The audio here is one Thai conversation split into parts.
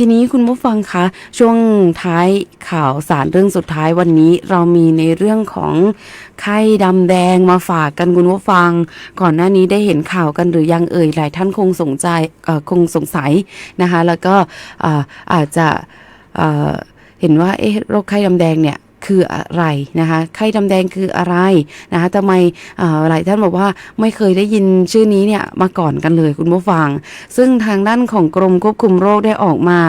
ทีนี้คุณผู้ฟังคะ ช่วงท้ายข่าวสารเรื่องสุดท้ายวันนี้เรามีในเรื่องของไข้ดำแดงมาฝากกันคุณผู้ฟัง ก่อนหน้านี้ได้เห็นข่าวกันหรือยังเอ่ยหลายท่านคงสงใจคงสงสัยนะคะ แล้วก็อาอาจจะเอ่อเห็นว่าเอ๊ะโรคไข้ดำแดงเนี่ย คืออะไรนะคะไข้ดำแดงคืออะไรนะคะทำไมหลายท่านบอกว่าไม่เคยได้ยินชื่อนี้เนี่ยมาก่อนกันเลยคุณผู้ฟัง ซึ่งทางด้านของกรมควบคุมโรคได้ออกมา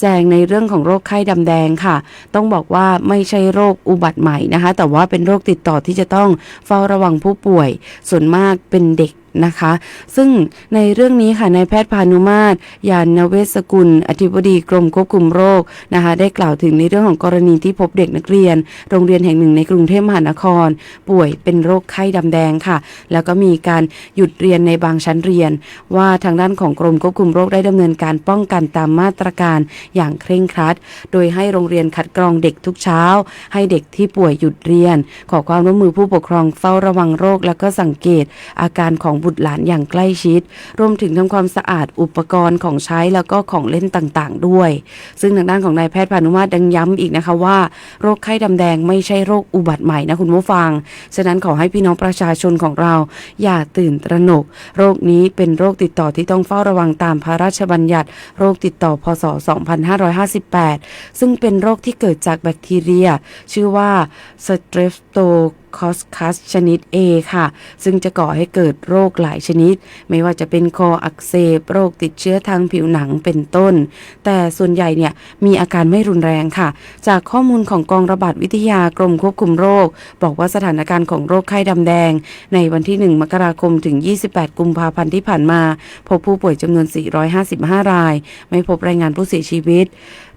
แจ้งในเรื่องของโรคไข้ดำแดงค่ะ ต้องบอกว่าไม่ใช่โรคอุบัติใหม่นะคะ แต่ว่าเป็นโรคติดต่อที่จะต้องเฝ้าระวังผู้ป่วย ส่วนมากเป็นเด็ก นะคะ ซึ่งในเรื่องนี้ค่ะนายแพทย์พานุมาตรยานเวศกุล อธิบดีกรมควบคุมโรคนะคะ ได้กล่าวถึงในเรื่องของกรณีที่พบเด็กนักเรียน โรงเรียนแห่งหนึ่งในกรุงเทพมหานคร ป่วยเป็นโรคไข้ดำแดงค่ะ แล้วก็มีการหยุดเรียนในบางชั้นเรียน ว่าทางด้านของกรมควบคุมโรคได้ดำเนินการป้องกันตามมาตรการอย่างเคร่งครัด โดยให้โรงเรียนคัดกรองเด็กทุกเช้า ให้เด็กที่ป่วยหยุดเรียน ขอความร่วมมือผู้ปกครองเฝ้าระวังโรค แล้วก็สังเกตอาการของบุตรหลานอย่างใกล้ชิด รวมถึงทำความสะอาดอุปกรณ์ของใช้แล้วก็ของเล่นต่างๆ ด้วย ซึ่งทางด้านของนายแพทย์พานุมาตรดังย้ำอีกนะคะว่า โรคไข้ดำแดงไม่ใช่โรคอุบัติใหม่นะคุณผู้ฟัง ฉะนั้นขอให้พี่น้องประชาชนของเรา อย่าตื่นตระหนก โรคนี้เป็นโรคติดต่อที่ต้องเฝ้าระวังตามพระราชบัญญัติ โรคติดต่อพศ 2558 ซึ่งเป็นโรคที่เกิดจากแบคทีเรีย ชื่อว่าสเตรปโต Streptococcus ชนิด A ค่ะ ซึ่งจะก่อให้เกิดโรคหลายชนิด ไม่ว่าจะเป็นคออักเสบ โรคติดเชื้อทางผิวหนังเป็นต้น แต่ส่วนใหญ่เนี่ยมีอาการไม่รุนแรงค่ะ จากข้อมูลของกองระบาดวิทยากรมควบคุมโรค บอกว่าสถานการณ์ของโรคไข้ดำแดง ในวันที่ 1 มกราคมถึง 28 กุมภาพันธ์ที่ผ่านมา พบผู้ป่วยจำนวน 455 ราย ไม่พบรายงานผู้เสียชีวิต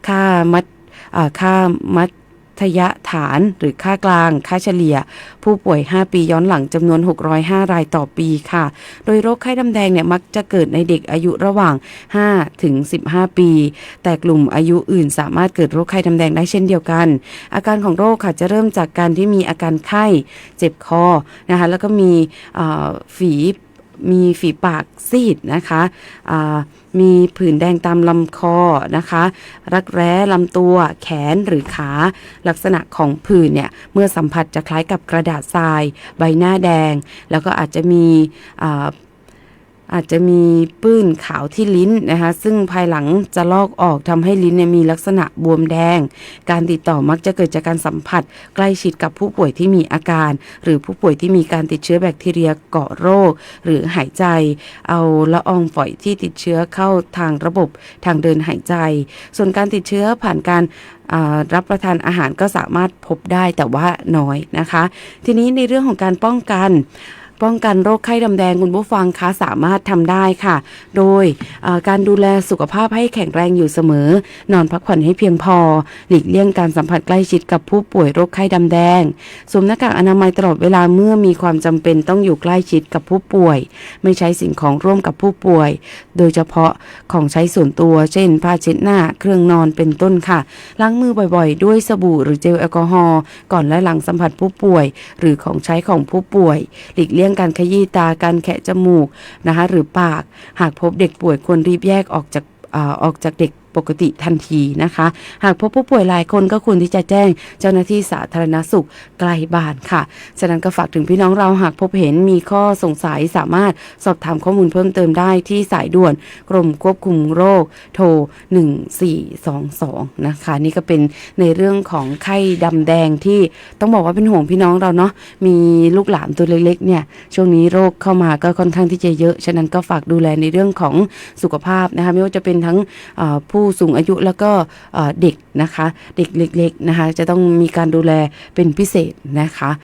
ค่ามัดค่ามัด ธยฐานหรือค่ากลาง ค่าเฉลี่ย ผู้ป่วย 5 ปีย้อนหลังจำนวน 605 รายต่อปีค่ะ โดยโรคไข้ดำแดงเนี่ยมักจะเกิดในเด็กอายุระหว่าง 5 ถึง 15 ปี แต่กลุ่มอายุอื่นสามารถเกิดโรคไข้ดำแดงได้เช่นเดียวกัน อาการของโรคค่ะจะเริ่มจากการที่มีอาการไข้ เจ็บคอนะคะแล้วก็มีฝี มีฝีปากซีดนะคะมีผื่นแดงตามลำคอนะคะ รักแร้ลำตัว แขนหรือขา ลักษณะของผื่นเนี่ย เมื่อสัมผัสจะคล้ายกับกระดาษทราย ใบหน้าแดง แล้วก็อาจจะมี อาจจะมีปื้นขาวที่ลิ้นนะคะ ซึ่งภายหลังจะลอกออกทำให้ลิ้นเนี่ยมีลักษณะบวมแดง การติดต่อมักจะเกิดจากการสัมผัส ใกล้ชิดกับผู้ป่วยที่มีอาการ หรือผู้ป่วยที่มีการติดเชื้อแบคทีเรียเกาะโรค หรือหายใจ เอาละอองฝอยที่ติดเชื้อเข้าทางระบบทางเดินหายใจ ส่วนการติดเชื้อผ่านการรับประทานอาหารก็สามารถพบได้แต่ว่าน้อยนะคะ ทีนี้ในเรื่องของการป้องกัน ป้องกันโรคไข้ดำแดงคุณผู้ฟังคะสามารถทำได้ค่ะ โดยการดูแลสุขภาพให้แข็งแรงอยู่เสมอ นอนพักผ่อนให้เพียงพอ หลีกเลี่ยงการสัมผัสใกล้ชิดกับผู้ป่วยโรคไข้ดำแดงสวมหน้ากากอนามัยตลอดเวลาเมื่อมีความจำเป็นต้องอยู่ใกล้ชิดกับผู้ป่วย ไม่ใช้สิ่งของร่วมกับผู้ป่วย โดยเฉพาะของใช้ส่วนตัว เช่น ผ้าเช็ดหน้าเครื่องนอนเป็นต้นค่ะล้างมือบ่อยๆ ด้วยสบู่หรือเจลแอลกอฮอล์ก่อนและหลังสัมผัสผู้ป่วย หรือของใช้ของผู้ป่วย หลีกเลี่ยงการขยี้ตาการแคะจมูกนะคะหรือปาก หากพบเด็กป่วยควรรีบแยกออกจากออกจากเด็ก ปกติทันทีนะคะ หากพบผู้ป่วยหลายคนก็ควรที่จะแจ้งเจ้าหน้าที่สาธารณสุขใกล้บ้านค่ะ ฉะนั้นก็ฝากถึงพี่น้องเราหากพบเห็นมีข้อสงสัยสามารถสอบถามข้อมูลเพิ่มเติมได้ที่สายด่วนกรมควบคุมโรคโทร 1422 นะคะ นี่ก็เป็นในเรื่องของไข้ดำแดงที่ต้องบอกว่าเป็นห่วงพี่น้องเราเนาะมีลูกหลานตัวเล็กๆเนี่ยช่วงนี้โรคเข้ามาก็ค่อนข้างที่จะเยอะ ฉะนั้นก็ฝากดูแลในเรื่องของสุขภาพนะคะไม่ว่าจะเป็นทั้งเอ่อผู้สูงอายุแล้วก็เอ่อเด็กนะคะ เด็กเล็กๆนะคะ จะต้องมีการดูแลเป็นพิเศษนะคะ